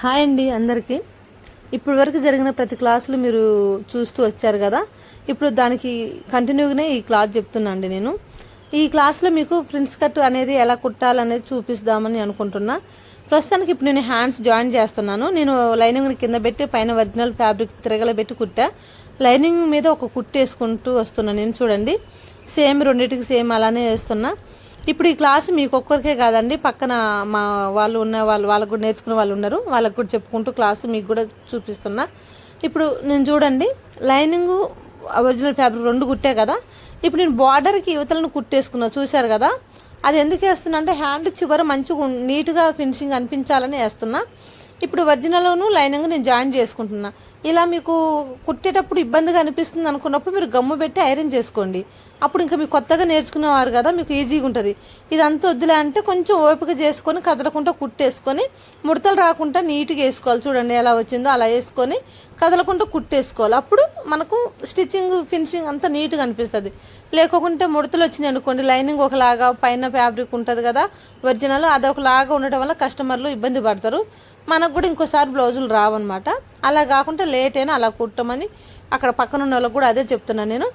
Hi అండి అందరికీ. ఇప్పటి వరకు జరిగిన ప్రతి క్లాసులు మీరు చూస్తూ వచ్చారు కదా. ఇప్పుడు దానికి కంటిన్యూగానే ఈ క్లాస్ చెప్తున్నా అండి నేను. ఈ క్లాస్లో మీకు ప్రిన్స్ కట్ అనేది ఎలా కుట్టాలనేది చూపిస్తామని అనుకుంటున్నా. ప్రస్తుతానికి ఇప్పుడు నేను హ్యాండ్స్ జాయిన్ చేస్తున్నాను. నేను లైనింగ్ కింద పెట్టి పైన ఒరిజినల్ ఫ్యాబ్రిక్ తిరగలబెట్టి కుట్టా. లైనింగ్ మీద ఒక కుట్టు వేసుకుంటూ వస్తున్నాను నేను చూడండి. సేమ్ రెండింటికి సేమ్ అలానే వేస్తున్నా. ఇప్పుడు ఈ క్లాస్ మీకు ఒక్కరికే కాదండి. పక్కన మా వాళ్ళు ఉన్న వాళ్ళు వాళ్ళకు కూడా నేర్చుకునే వాళ్ళు ఉన్నారు. వాళ్ళకు కూడా చెప్పుకుంటూ క్లాస్ మీకు కూడా చూపిస్తున్నా. ఇప్పుడు నేను చూడండి. లైనింగ్ ఒరిజినల్ ఫ్యాబ్రిక్ రెండు కుట్టే కదా. ఇప్పుడు నేను బార్డర్కి యువతలను కుట్టేసుకున్నా. చూశారు కదా? అది ఎందుకు వేస్తున్నా అంటే హ్యాండ్ చివర మంచిగా నీట్గా ఫినిషింగ్ అనిపించాలని వేస్తున్నా. ఇప్పుడు ఒరిజినల్ను లైనింగ్ నేను జాయిన్ చేసుకుంటున్నా. ఇలా మీకు కుట్టేటప్పుడు ఇబ్బందిగా అనిపిస్తుంది అనుకున్నప్పుడు మీరు గమ్ము పెట్టి ఐరన్ చేసుకోండి. అప్పుడు ఇంకా మీకు కొత్తగా నేర్చుకునేవారు కదా మీకు ఈజీగా ఉంటుంది. ఇదంతా వద్దులే అంటే కొంచెం ఓపిక చేసుకొని కదలకుండా కుట్టేసుకొని ముడతలు రాకుండా నీట్గా వేసుకోవాలి. చూడండి ఎలా వచ్చిందో అలా వేసుకొని కదలకుండా కుట్టేసుకోవాలి. అప్పుడు మనకు స్టిచ్చింగ్ ఫినిషింగ్ అంతా నీట్గా అనిపిస్తుంది. లేకుంటే ముడతలు వచ్చినాయి అనుకోండి లైనింగ్ ఒకలాగా పైన ఫ్యాబ్రిక్ ఉంటుంది కదా ఒరిజినల్ అది ఒకలాగా ఉండటం వల్ల కస్టమర్లు ఇబ్బంది పడతారు. మనకు కూడా ఇంకోసారి బ్లౌజులు రావన్నమాట. అలా కాకుండా లేట్ అయినా అలా కుట్టమని అక్కడ పక్కన ఉన్న వాళ్ళకి కూడా అదే చెప్తున్నాను నేను.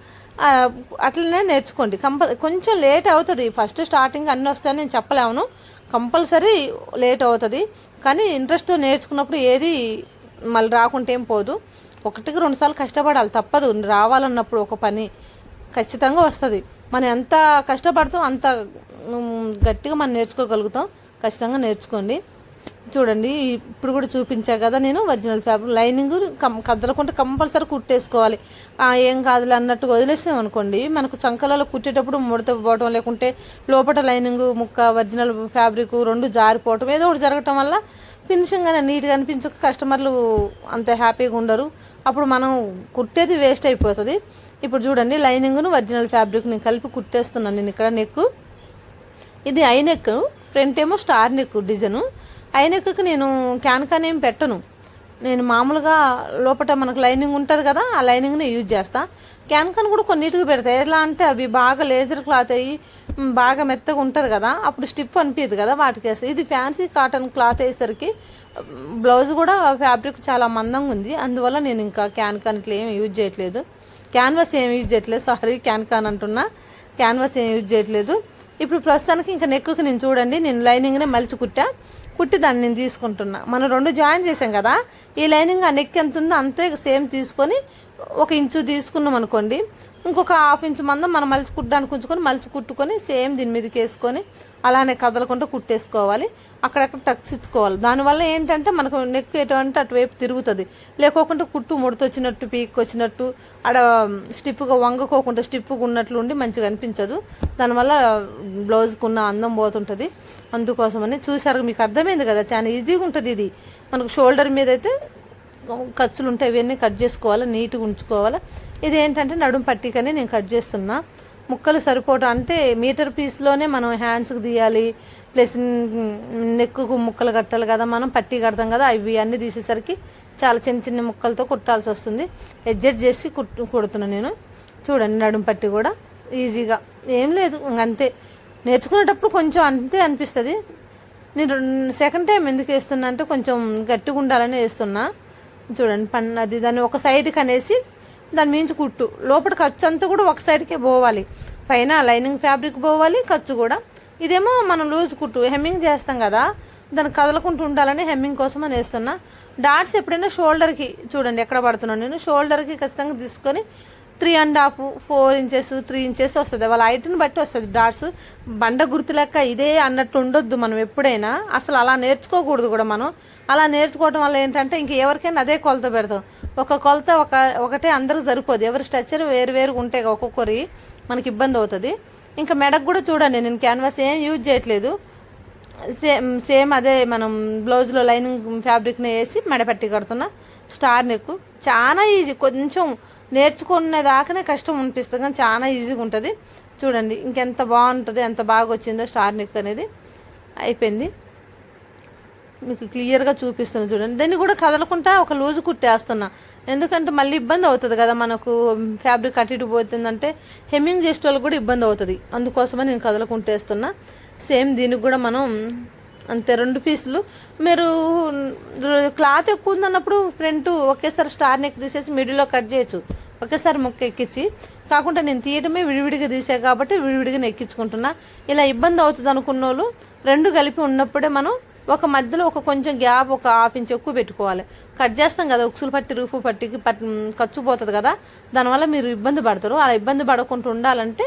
అట్లనే నేర్చుకోండి. కంపల్ కొంచెం లేట్ అవుతుంది. ఫస్ట్ స్టార్టింగ్ అన్నీ వస్తాయని నేను చెప్పలేము కంపల్సరీ లేట్ అవుతుంది. కానీ ఇంట్రెస్ట్ నేర్చుకున్నప్పుడు ఏది మళ్ళీ రాకుంటే ఏం పోదు. ఒకటికి రెండు సార్లు కష్టపడాలి తప్పదు. రావాలన్నప్పుడు ఒక పని ఖచ్చితంగా వస్తుంది. మనం ఎంత కష్టపడతాం అంత గట్టిగా మనం నేర్చుకోగలుగుతాం. ఖచ్చితంగా నేర్చుకోండి. చూడండి ఇప్పుడు కూడా చూపించా కదా నేను ఒరిజినల్ ఫ్యాబ్రిక్. లైనింగ్ కం కదలకుండా కంపల్సరీ కుట్టేసుకోవాలి. ఏం కాదులే అన్నట్టు వదిలేసాం అనుకోండి. మనకు చంకలలో కుట్టేటప్పుడు ముడత పోవటం లేకుంటే లోపల లైనింగ్ ముక్క ఒరిజినల్ ఫ్యాబ్రిక్ రెండు జారిపోవటం ఏదో ఒకటి జరగటం వల్ల ఫినిషింగ్ అనేది నీట్గా అనిపించక కస్టమర్లు అంత హ్యాపీగా ఉండరు. అప్పుడు మనం కుట్టేది వేస్ట్ అయిపోతుంది. ఇప్పుడు చూడండి లైనింగ్ను ఒరిజినల్ ఫ్యాబ్రిక్ని కలిపి కుట్టేస్తున్నాను నేను ఇక్కడ నెక్. ఇది ఐ నెక్ ఫ్రంట్ ఏమో స్టార్ నెక్ డిజైను. ఐ నెక్కి నేను క్యాన్ క్యాన్ ఏం పెట్టను. నేను మామూలుగా లోపల మనకు లైనింగ్ ఉంటుంది కదా ఆ లైనింగ్ని యూజ్ చేస్తా. క్యాన్ కూడా కొన్నిటికి పెడతాయి. ఎలా అంటే అవి బాగా లేజర్ క్లాత్ అయ్యి బాగా మెత్తగా ఉంటుంది కదా అప్పుడు స్టిప్ అనిపించదు కదా వాటికి వేస్తాయి ఇది ఫ్యాన్సీ కాటన్ క్లాత్ అయ్యేసరికి బ్లౌజ్ కూడా ఫ్యాబ్రిక్ చాలా మందంగా ఉంది. అందువల్ల నేను ఇంకా క్యాన్ ఇట్లా ఏం యూజ్ చేయట్లేదు. క్యాన్వాస్ ఏం యూజ్ చేయట్లేదు. సారీ క్యాన్ అంటున్నా. క్యాన్వాస్ ఏం యూజ్ చేయట్లేదు. ఇప్పుడు ప్రస్తుతానికి ఇంకా నెక్కుకి నేను చూడండి. నేను లైనింగ్నే మలిచి కుట్టా. కుట్టి దాన్ని నేను తీసుకుంటున్నా. మనం రెండు జాయిన్ చేసాం కదా ఈ లైనింగ్ ఆ నెక్ ఎంత ఉందో అంతే సేమ్ తీసుకొని ఒక ఇంచు తీసుకున్నాం అనుకోండి ఇంకొక హాఫ్ ఇంచ్ మందం మనం మలిచి కుట్టడానికి ఉంచుకొని మలిచి కుట్టుకొని సేమ్ దీని మీదకి వేసుకొని అలానే కదలకుండా కుట్టేసుకోవాలి. అక్కడక్కడ టక్స్ ఇచ్చుకోవాలి. దానివల్ల ఏంటంటే మనకు నెక్ ఎటువంటి అటువైపు తిరుగుతుంది. లేకోకుండా కుట్టు ముడతొచ్చినట్టు పీక్కొచ్చినట్టు ఆడ స్టిప్గా వంగకోకుండా స్టిప్గా ఉన్నట్లు ఉండి మంచిగా అనిపించదు. దానివల్ల బ్లౌజ్కి ఉన్న అందం పోతుంటుంది. అందుకోసమని చూసారు మీకు అర్థమైంది కదా చాలా ఈజీగా ఉంటుంది ఇది. మనకు షోల్డర్ మీద అయితే ఖర్చులు ఉంటాయి ఇవన్నీ కట్ చేసుకోవాలి నీట్గా ఉంచుకోవాలి. ఇది ఏంటంటే నడుము పట్టికని నేను కట్ చేస్తున్నా. ముక్కలు సరిపోవటం అంటే మీటర్ పీస్లోనే మనం హ్యాండ్స్కి తీయాలి ప్లస్ నెక్కుకు ముక్కలు కట్టాలి కదా మనం పట్టి కడతాం కదా అవి అన్నీ తీసేసరికి చాలా చిన్న చిన్న ముక్కలతో కుట్టాల్సి వస్తుంది. అడ్జస్ట్ చేసి కుట్టు కుడుతున్నాను నేను. చూడండి నడుము పట్టి కూడా ఈజీగా. ఏం లేదు ఇంక అంతే. నేర్చుకునేటప్పుడు కొంచెం అంతే అనిపిస్తుంది. నేను సెకండ్ టైం ఎందుకు వేస్తున్నా అంటే కొంచెం గట్టిగా ఉండాలని వేస్తున్నా. చూడండి పన్ అది దాన్ని ఒక సైడ్కి అనేసి దాని మించి కుట్టు. లోపల ఖర్చు అంతా కూడా ఒక సైడ్కే పోవాలి. పైన లైనింగ్ ఫ్యాబ్రిక్ పోవాలి ఖర్చు కూడా. ఇదేమో మనం లూజ్ కుట్టు హెమ్మింగ్ చేస్తాం కదా. దాన్ని కదలకుంటూ ఉండాలని హెమ్మింగ్ కోసం అని వేస్తున్నా. డాట్స్ ఎప్పుడైనా షోల్డర్కి చూడండి ఎక్కడ పడుతున్నాను. నేను షోల్డర్కి ఖచ్చితంగా తీసుకొని three and half four inches three inches వస్తుంది. వాళ్ళ హైట్ని బట్టి వస్తుంది. డాట్స్ బండ గుర్తు లెక్క ఇదే అన్నట్టు ఉండొద్దు మనం ఎప్పుడైనా. అసలు అలా నేర్చుకోకూడదు కూడా మనం. అలా నేర్చుకోవడం వల్ల ఏంటంటే ఇంక ఎవరికైనా అదే కొలత పెడతాం. ఒక కొలత ఒక ఒకటే అందరికి సరిపోదు. ఎవరి స్ట్రక్చర్ వేరు వేరుగా ఉంటాయి ఒక్కొక్కరి మనకి ఇబ్బంది అవుతుంది. ఇంకా మెడకు కూడా చూడండి నేను క్యాన్వాస్ ఏం యూజ్ చేయట్లేదు. సేమ్ సేమ్ అదే మనం బ్లౌజ్లో లైనింగ్ ఫ్యాబ్రిక్ని వేసి మెడపట్టి కడుతున్నా. స్టార్ నెక్ చాలా ఈజీ కొంచెం నేర్చుకునే దాకానే కష్టం అనిపిస్తుంది కానీ చాలా ఈజీగా ఉంటుంది. చూడండి ఇంకెంత బాగుంటుంది ఎంత బాగా వచ్చిందో స్టార్ నిక్ అనేది అయిపోయింది. మీకు క్లియర్గా చూపిస్తున్నా చూడండి. దీన్ని కూడా కదలకుండా ఒక లూజు కుట్టేస్తున్నా ఎందుకంటే మళ్ళీ ఇబ్బంది అవుతుంది కదా మనకు ఫ్యాబ్రిక్ అటు పోతుందంటే హెమ్మింగ్ చేసే వాళ్ళకి కూడా ఇబ్బంది అవుతుంది. అందుకోసమే నేను కదలకుంటేస్తున్నా సేమ్ దీనికి కూడా మనం అంతే రెండు పీసులు. మీరు క్లాత్ ఎక్కువ ఉందన్నప్పుడు ఫ్రంట్ ఒకేసారి స్టార్ నెక్ తీసేసి మిడిల్లో కట్ చేయొచ్చు. ఒకేసారి ముక్క ఎక్కించి కాకుండా నేను తీయడమే విడివిడిగా తీసా కాబట్టి విడివిడిగా ఎక్కించుకుంటున్నా. ఇలా ఇబ్బంది అవుతుంది అనుకున్న వాళ్ళు రెండు కలిపి ఉన్నప్పుడే మనం ఒక మధ్యలో ఒక కొంచెం గ్యాప్ ఒక హాఫ్ ఇంచ్ ఎక్కువ పెట్టుకోవాలి. కట్ చేస్తాం కదా ఉక్సులు పట్టి రూపు పట్టికి పట్ ఖర్చు పోతుంది కదా. దానివల్ల మీరు ఇబ్బంది పడతారు. అలా ఇబ్బంది పడకుండా ఉండాలంటే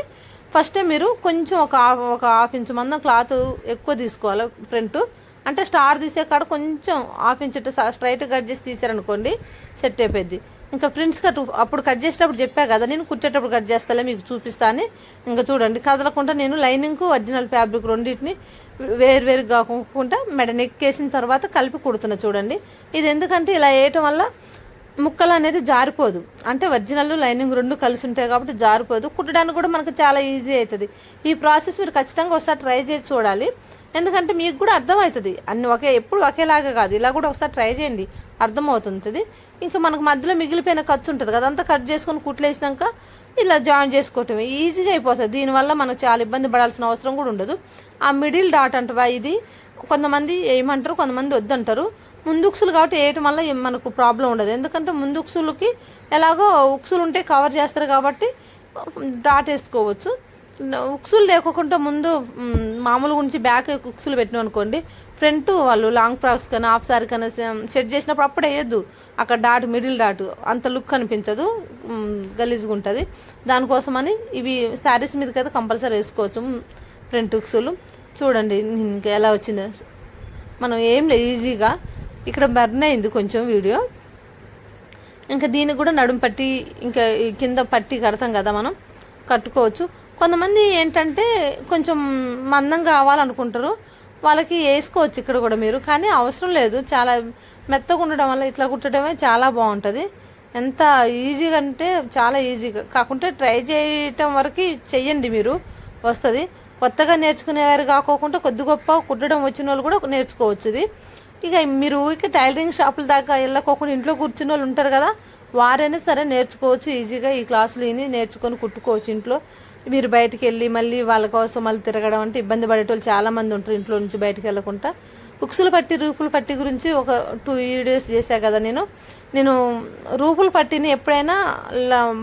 ఫస్టే మీరు కొంచెం ఒక ఒక హాఫ్ ఇంచ్ మందం క్లాత్ ఎక్కువ తీసుకోవాలి ఫ్రంట్ అంటే స్టార్ తీసే కాడ కొంచెం హాఫ్ ఇంచ్ స్ట్రైట్ కట్ చేసి తీసారనుకోండి సెట్ అయిపోద్ది ఇంకా ఫ్రెండ్స్ కట్ అప్పుడు కట్ చేసేటప్పుడు చెప్పా కదా నేను కుట్టేటప్పుడు కట్ చేస్తాలే మీకు చూపిస్తాను ఇంకా చూడండి కదలకుండా నేను లైనింగ్ ఒరిజినల్ ఫ్యాబ్రిక్ రెండింటిని వేరు వేరు కాకుండా మెడ నెక్కేసిన తర్వాత కలిపి కుడుతున్నా చూడండి. ఇది ఎందుకంటే ఇలా వేయటం వల్ల ముక్కలు అనేది జారిపోదు. అంటే ఒరిజినల్ లైనింగ్ రెండు కలిసి ఉంటాయి కాబట్టి జారిపోదు. కుట్టడానికి కూడా మనకు చాలా ఈజీ అవుతుంది. ఈ ప్రాసెస్ మీరు ఖచ్చితంగా ఒకసారి ట్రై చేసి చూడాలి. ఎందుకంటే మీకు కూడా అర్థమవుతుంది. అన్ని ఒకే ఎప్పుడు ఒకేలాగా కాదు. ఇలా కూడా ఒకసారి ట్రై చేయండి. అర్థమవుతుంటుంది. ఇంకా మనకు మధ్యలో మిగిలిపోయిన ఖర్చు ఉంటుంది కదా అంతా కట్ చేసుకొని కుట్లేసినాక ఇలా జాయిన్ చేసుకోవటం ఈజీగా అయిపోతుంది. దీనివల్ల మనకు చాలా ఇబ్బంది పడాల్సిన అవసరం కూడా ఉండదు. ఆ మిడిల్ డాట్ అంటవా ఇది? కొంతమంది ఏమంటారు కొంతమంది వద్దంటారు. ముందుక్సులు కాబట్టి వేయటం వల్ల మనకు ప్రాబ్లం ఉండదు. ఎందుకంటే ముందుక్సులకి ఎలాగో ఉక్సులు ఉంటే కవర్ చేస్తారు కాబట్టి డాట్ వేసుకోవచ్చు. ఉక్సులు లేకుండా ముందు మామూలు మామూలుగా బ్యాక్ ఉక్సులు పెట్టినాం అనుకోండి ఫ్రంట్ వాళ్ళు లాంగ్ ఫ్రాక్స్ కానీ హాఫ్ సారీ కానీ సెట్ చేసినప్పుడు అప్పుడు వేయద్దు. అక్కడ డాట్ మిడిల్ డాట్ అంత లుక్ అనిపించదు. గలీజ్గా ఉంటుంది. దానికోసమని ఇవి శారీస్ మీదకి అయితే కంపల్సరీ వేసుకోవచ్చు. ఫ్రంట్ ఉక్సులు. చూడండి ఇంకా ఎలా వచ్చిందో. మనం ఏం లేదు ఈజీగా ఇక్కడ బర్న్ అయింది కొంచెం వీడియో. ఇంకా దీనికి కూడా నడుము పట్టి ఇంకా కింద పట్టి కడతాం కదా మనం కట్టుకోవచ్చు. కొంతమంది ఏంటంటే కొంచెం మందం కావాలనుకుంటారు. వాళ్ళకి వేసుకోవచ్చు ఇక్కడ కూడా మీరు కానీ అవసరం లేదు. చాలా మెత్తగా ఉండడం వల్ల ఇట్లా కుట్టడమే చాలా బాగుంటుంది. ఎంత ఈజీగా అంటే చాలా ఈజీగా కాకుంటే ట్రై చేయటం వరకు చెయ్యండి మీరు వస్తుంది. కొత్తగా నేర్చుకునేవారు కాకోకుండా కొద్ది గొప్ప కుట్టడం వచ్చిన వాళ్ళు కూడా నేర్చుకోవచ్చు ఇది. ఇక మీరు ఊరికే టైలరింగ్ షాపుల దాకా వెళ్ళకోకుండా ఇంట్లో కూర్చున్న వాళ్ళు ఉంటారు కదా వారైనా సరే నేర్చుకోవచ్చు ఈజీగా ఈ క్లాసులు విని నేర్చుకొని కుట్టుకోవచ్చు ఇంట్లో. మీరు బయటికి వెళ్ళి మళ్ళీ వాళ్ళ కోసం మళ్ళీ తిరగడం అంటే ఇబ్బంది పడేటోళ్ళు చాలామంది ఉంటారు ఇంట్లో నుంచి బయటికి వెళ్ళకుండా. ఉక్సులు పట్టి రూపులు పట్టి గురించి ఒక టూ వీడియోస్ చేశా కదా నేను. నేను రూపులు పట్టిని ఎప్పుడైనా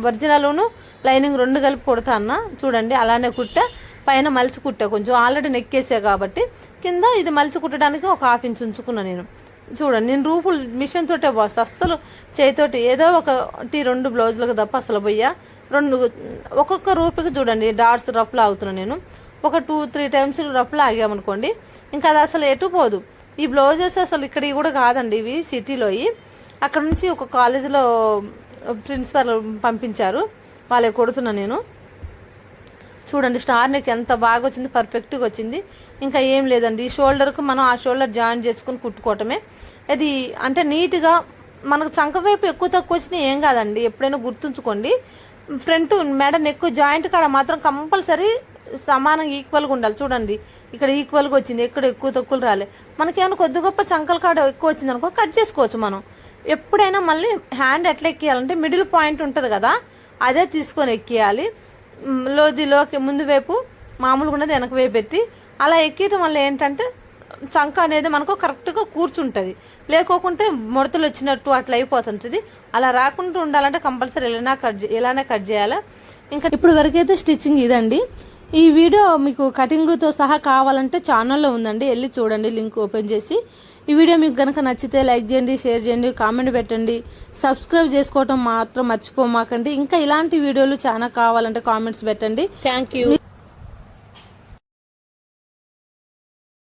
ఒరిజినల్ను లైనింగ్ రెండు కలిపి కుడతా అన్న. చూడండి అలానే కుట్టా. పైన మలిచి కుట్టా కొంచెం ఆల్రెడీ నెక్కేసా కాబట్టి కింద ఇది మలిచి కుట్టడానికి ఒక హాఫ్ ఇంచ్ ఉంచుకున్నా నేను. చూడండి నేను రూపులు మిషన్ తోటే పోస్తా. అస్సలు చేతితోటి ఏదో ఒకటి రెండు బ్లౌజులకు తప్ప అసలు పోయా రెండు ఒక్కొక్క రూపుకి చూడండి డాట్స్ రఫ్లో ఆగుతున్నాను నేను. ఒక టూ త్రీ టైమ్స్ రఫ్లో ఆగామనుకోండి ఇంకా అది అసలు ఎటు పోదు. ఈ బ్లౌజెస్ అసలు ఇక్కడ కూడా కాదండి ఇవి సిటీలోవి అక్కడ నుంచి ఒక కాలేజీలో ప్రిన్సిపల్ పంపించారు వాళ్ళకి కొడుతున్నా నేను. చూడండి స్టార్ నెక్ ఎంత బాగా వచ్చింది పర్ఫెక్ట్గా వచ్చింది. ఇంకా ఏం లేదండి ఈ షోల్డర్కు మనం ఆ షోల్డర్ జాయిన్ చేసుకుని కుట్టుకోవటమే. అది అంటే నీట్గా మనకు చంక వైపు ఎక్కువ తక్కువ వచ్చినా ఏం కాదండి ఎప్పుడైనా గుర్తుంచుకోండి. ఫ్రంట్ మెడ నెక్ జాయింట్ కాడ మాత్రం కంపల్సరీ సమానంగా ఈక్వల్గా ఉండాలి. చూడండి ఇక్కడ ఈక్వల్గా వచ్చింది ఎక్కడ ఎక్కువ తక్కువలు రాలే. మనకేమైనా కొద్ది గొప్ప చంకల కాడ ఎక్కువ వచ్చింది అనుకో కట్ చేసుకోవచ్చు మనం. ఎప్పుడైనా మళ్ళీ హ్యాండ్ ఎట్లా ఎక్కియాలంటే మిడిల్ పాయింట్ ఉంటుంది కదా అదే తీసుకొని ఎక్కియాలి. లోదిలోకి ముందు వైపు మామూలుగా ఉన్నది వెనక వైపు పెట్టి అలా ఎక్కియటం వల్ల ఏంటంటే చంక అనేది మనకు కరెక్ట్గా కూర్చుంటుంది. లేకోకుంటే ముడతలు వచ్చినట్టు అట్లా అయిపోతుంటుంది. అలా రాకుండా ఉండాలంటే కంపల్సరీ ఎలానే కట్ చే- ఎలానే కట్ చేయాలా? ఇంకా ఇప్పుడు వరకైతే స్టిచ్చింగ్ ఇదండి. ఈ వీడియో మీకు కటింగ్తో సహా కావాలంటే ఛానల్లో ఉందండి. వెళ్ళి చూడండి లింక్ ఓపెన్ చేసి. ఈ వీడియో మీకు కనుక నచ్చితే లైక్ చేయండి షేర్ చేయండి కామెంట్ పెట్టండి. సబ్స్క్రైబ్ చేసుకోవటం మాత్రం మర్చిపోమాకండి. ఇంకా ఇలాంటి వీడియోలు చాలా కావాలంటే కామెంట్స్ పెట్టండి. Thank you